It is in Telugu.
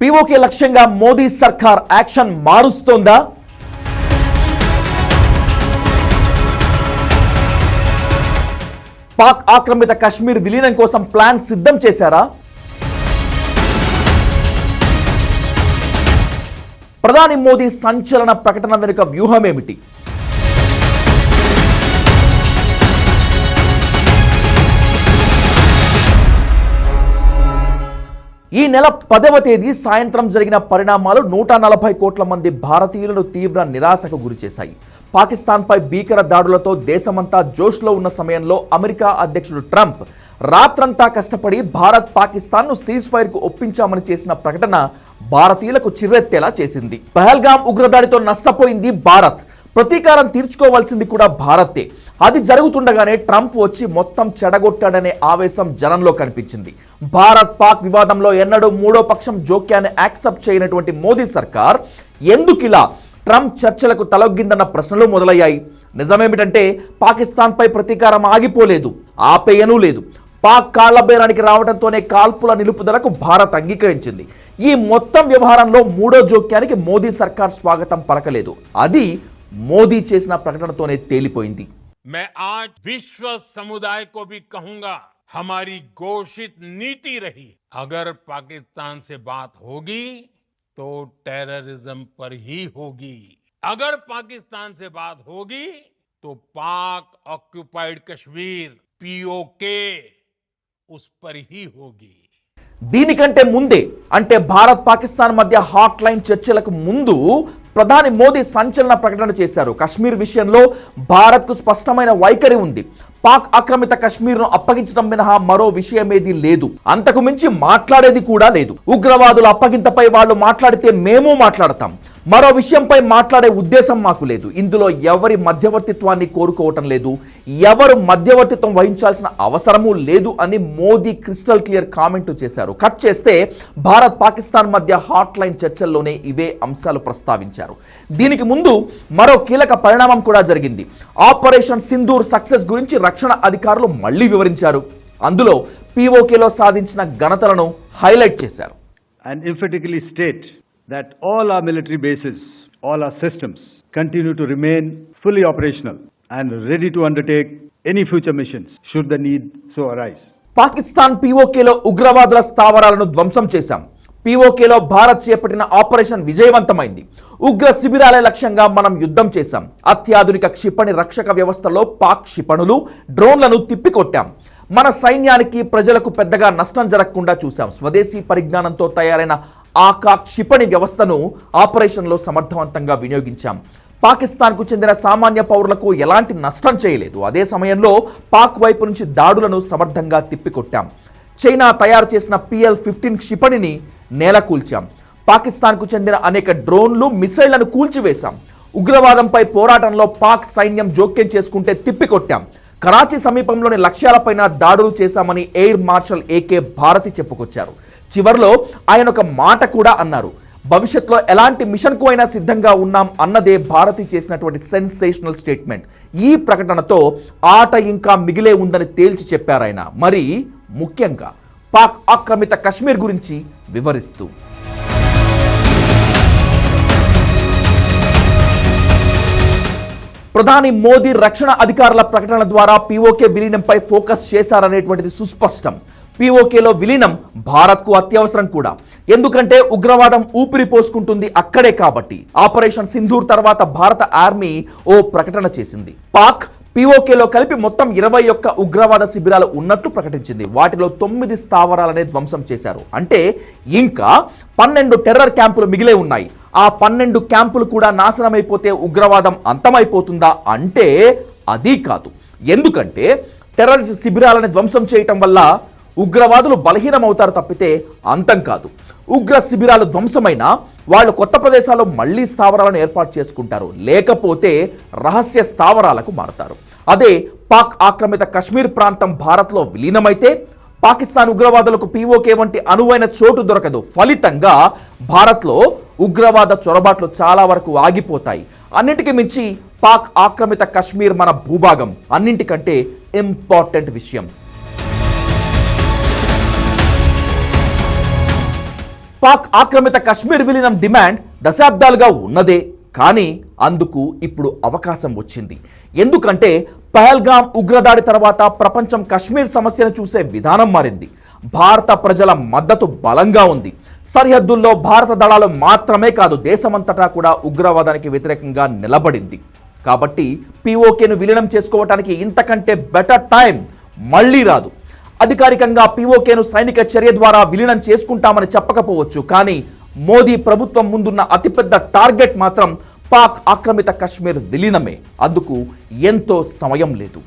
పీఓకే లక్ష్యంగా మోదీ సర్కార్ యాక్షన్ మారుస్తోందా? పాక్ ఆక్రమిత కశ్మీర్ విలీనం కోసం ప్లాన్ సిద్ధం చేశారా? ప్రధాని మోదీ సంచలన ప్రకటన వెనుక వ్యూహమేమిటి? ఈ నెల పదవ తేదీ సాయంత్రం జరిగిన పరిణామాలు నూట నలభై కోట్ల మంది భారతీయులను తీవ్ర నిరాశకు గురిచేశాయి పాకిస్తాన్పై భీకర దాడులతో దేశమంతా జోష్లో ఉన్న సమయంలో అమెరికా అధ్యక్షుడు ట్రంప్ రాత్రంతా కష్టపడి భారత్ పాకిస్తాన్ను సీజ్ ఫైర్కు ఒప్పించామని చేసిన ప్రకటన భారతీయులకు చిర్రెత్తేలా చేసింది. పహల్గామ్ ఉగ్రదాడితో నష్టపోయింది భారత్. ప్రతీకారం తీర్చుకోవాల్సింది కూడా భారతే. అది జరుగుతుండగానే ట్రంప్ వచ్చి మొత్తం చెడగొట్టాడనే ఆవేశం జనంలో కనిపించింది. భారత్ పాక్ వివాదంలో ఎన్నడూ మూడో పక్షం జోక్యాన్ని యాక్సెప్ట్ చేయనటువంటి మోదీ సర్కార్ ఎందుకిలా ట్రంప్ చర్చలకు తలొగ్గిందన్న ప్రశ్నలు మొదలయ్యాయి. నిజమేమిటంటే పాకిస్తాన్పై ప్రతీకారం ఆగిపోలేదు ఆపేయనూ లేదు. పాక్ కాళ్ళ బేరానికి రావడంతోనే కాల్పుల నిలుపుదలకు భారత్ అంగీకరించింది. ఈ మొత్తం వ్యవహారంలో మూడో జోక్యానికి మోదీ సర్కార్ స్వాగతం పలకలేదు. అది మోదీ చేసిన ప్రకటనతోనే తేలిపోయింది मैं आज विश्व समुदाय को भी कहूंगा हमारी घोषित नीति रही अगर पाकिस्तान से बात होगी तो टेररिज्म पर ही होगी अगर पाकिस्तान से बात होगी तो पाक ऑक्युपाइड कश्मीर पीओके उस पर ही होगी దీనికంటే ముందే అంటే భారత్ పాకిస్తాన్ మధ్య హాట్ లైన్ చర్చలకు ముందు ప్రధాని మోదీ సంచలన ప్రకటన చేశారు. కశ్మీర్ విషయంలో భారత్కు స్పష్టమైన వైఖరి ఉంది. పాక్ ఆక్రమిత కశ్మీర్ను అప్పగించడం మినహా మరో విషయమేది లేదు. అంతకు మించి మాట్లాడేది కూడా లేదు. ఉగ్రవాదుల అప్పగింతపై వాళ్ళు మాట్లాడితే మేము మాట్లాడతాం. మరో విషయంపై మాట్లాడే ఉద్దేశం మాకు లేదు. ఇందులో ఎవరి మధ్యవర్తిత్వాన్ని కోరుకోవటం లేదు. ఎవరు మధ్యవర్తిత్వం వహించాల్సిన అవసరమూ లేదు అని మోదీ క్రిస్టల్ క్లియర్ కామెంట్ చేశారు. కట్ చేస్తే భారత్ పాకిస్తాన్ మధ్య హాట్ లైన్ చర్చల్లోనే ఇవే అంశాలు ప్రస్తావించారు. దీనికి ముందు మరో కీలక పరిణామం కూడా జరిగింది. ఆపరేషన్ సింధూర్ సక్సెస్ గురించి రక్షణ అధికారులు మళ్ళీ వివరించారు. అందులో పీఓకేలో సాధించిన ఘనతలను హైలైట్ చేశారు. And emphatically state that all our military bases, all our systems continue to remain fully operational and ready to undertake any future missions should the need so arise. Pakistan పీఓకేలో ఉగ్రవాదుల స్థావరాలను ధ్వంసం చేశాం. పీఓకేలో భారత్ చేపట్టిన ఆపరేషన్ విజయవంతమైంది. ఉగ్ర శిబిరాలే లక్ష్యంగా మనం యుద్ధం చేశాం. అత్యాధునిక క్షిపణి రక్షక వ్యవస్థలో పాక్ క్షిపణులు డ్రోన్లను తిప్పికొట్టాం. మన సైన్యానికి ప్రజలకు పెద్దగా నష్టం జరగకుండా చూశాం. స్వదేశీ పరిజ్ఞానంతో తయారైన ఆకా క్షిపణి వ్యవస్థను ఆపరేషన్లో సమర్థవంతంగా వినియోగించాం. పాకిస్తాన్కు చెందిన సామాన్య పౌరులకు ఎలాంటి నష్టం చేయలేదు. అదే సమయంలో పాక్ వైపు నుంచి దాడులను సమర్థంగా తిప్పికొట్టాం. చైనా తయారు చేసిన పిఎల్ ఫిఫ్టీన్ క్షిపణిని నేలకూల్చాం. పాకిస్తాన్కు చెందిన అనేక డ్రోన్లు మిసైళ్ళను కూల్చివేశాం. ఉగ్రవాదంపై పోరాటంలో పాక్ సైన్యం జోక్యం చేసుకుంటే తిప్పికొట్టాం. కరాచీ సమీపంలోని లక్ష్యాలపైన దాడులు చేశామని ఎయిర్ మార్షల్ ఏకే భారతి చెప్పుకొచ్చారు. చివర్లో ఆయన ఒక మాట కూడా అన్నారు. భవిష్యత్తులో ఎలాంటి మిషన్కు అయినా సిద్ధంగా ఉన్నాం అన్నదే భారతి చేసినటువంటి సెన్సేషనల్ స్టేట్మెంట్. ఈ ప్రకటనతో ఆట ఇంకా మిగిలే ఉందని తేల్చి చెప్పారాయన. మరి ముఖ్యంగా పాక్ ఆక్రమిత కశ్మీర్ గురించి వివరిస్తూ. ప్రధాని మోదీ రక్షణ అధికారుల ప్రకటన ద్వారా పీఓకే విలీనంపై ఫోకస్ చేశారనేటువంటిది సుస్పష్టం. పీఓకేలో విలీనం భారత్కు అత్యవసరం కూడా. ఎందుకంటే ఉగ్రవాదం ఊపిరి పోసుకుంటుంది అక్కడే కాబట్టి. ఆపరేషన్ సింధూర్ తర్వాత భారత ఆర్మీ ఓ ప్రకటన చేసింది. పాక్ పీఓకేలో కలిపి మొత్తం ఇరవై ఒక్క ఉగ్రవాద శిబిరాలు ఉన్నట్లు ప్రకటించింది. వాటిలో తొమ్మిది స్థావరాలనే ధ్వంసం చేశారు. అంటే ఇంకా పన్నెండు టెర్రర్ క్యాంపులు మిగిలే ఉన్నాయి. ఆ పన్నెండు క్యాంపులు కూడా నాశనమైపోతే ఉగ్రవాదం అంతమైపోతుందా అంటే అది కాదు. ఎందుకంటే టెర్రరిస్ట్ శిబిరాలను ధ్వంసం చేయటం వల్ల ఉగ్రవాదులు బలహీనమవుతారు తప్పితే అంతం కాదు. ఉగ్ర శిబిరాలు ధ్వంసమైన వాళ్ళు కొత్త ప్రదేశాల్లో మళ్ళీ స్థావరాలను ఏర్పాటు చేసుకుంటారు. లేకపోతే రహస్య స్థావరాలకు మారతారు. అదే పాక్ ఆక్రమిత కశ్మీర్ ప్రాంతం భారత్లో విలీనమైతే పాకిస్తాన్ ఉగ్రవాదులకు పీఓకే వంటి అనువైన చోటు దొరకదు. ఫలితంగా భారత్లో ఉగ్రవాద చొరబాట్లు చాలా వరకు ఆగిపోతాయి. అన్నింటికి మించి పాక్ ఆక్రమిత కశ్మీర్ మన భూభాగం. అన్నింటికంటే ఇంపార్టెంట్ విషయం. పాక్ ఆక్రమిత కశ్మీర్ విలీనం డిమాండ్ దశాబ్దాలుగా ఉన్నదే కానీ అందుకు ఇప్పుడు అవకాశం వచ్చింది. ఎందుకంటే పహల్గాం ఉగ్రదాడి తర్వాత ప్రపంచం కశ్మీర్ సమస్యను చూసే విధానం మారింది. భారత ప్రజల మద్దతు బలంగా ఉంది. సరిహద్దుల్లో భారత దళాలు మాత్రమే కాదు దేశమంతటా కూడా ఉగ్రవాదానికి వ్యతిరేకంగా నిలబడింది. కాబట్టి పీఓకేను విలీనం చేసుకోవటానికి ఇంతకంటే బెటర్ టైం మళ్ళీ రాదు. అధికారికంగా పీఓకేను సైనిక చర్య ద్వారా విలీనం చేసుకుంటామని చెప్పకపోవచ్చు. కానీ మోదీ ప్రభుత్వం ముందున్న అతిపెద్ద టార్గెట్ మాత్రం పాక్ ఆక్రమిత కశ్మీర్ విలీనమే. అందుకు ఎంతో సమయం లేదు.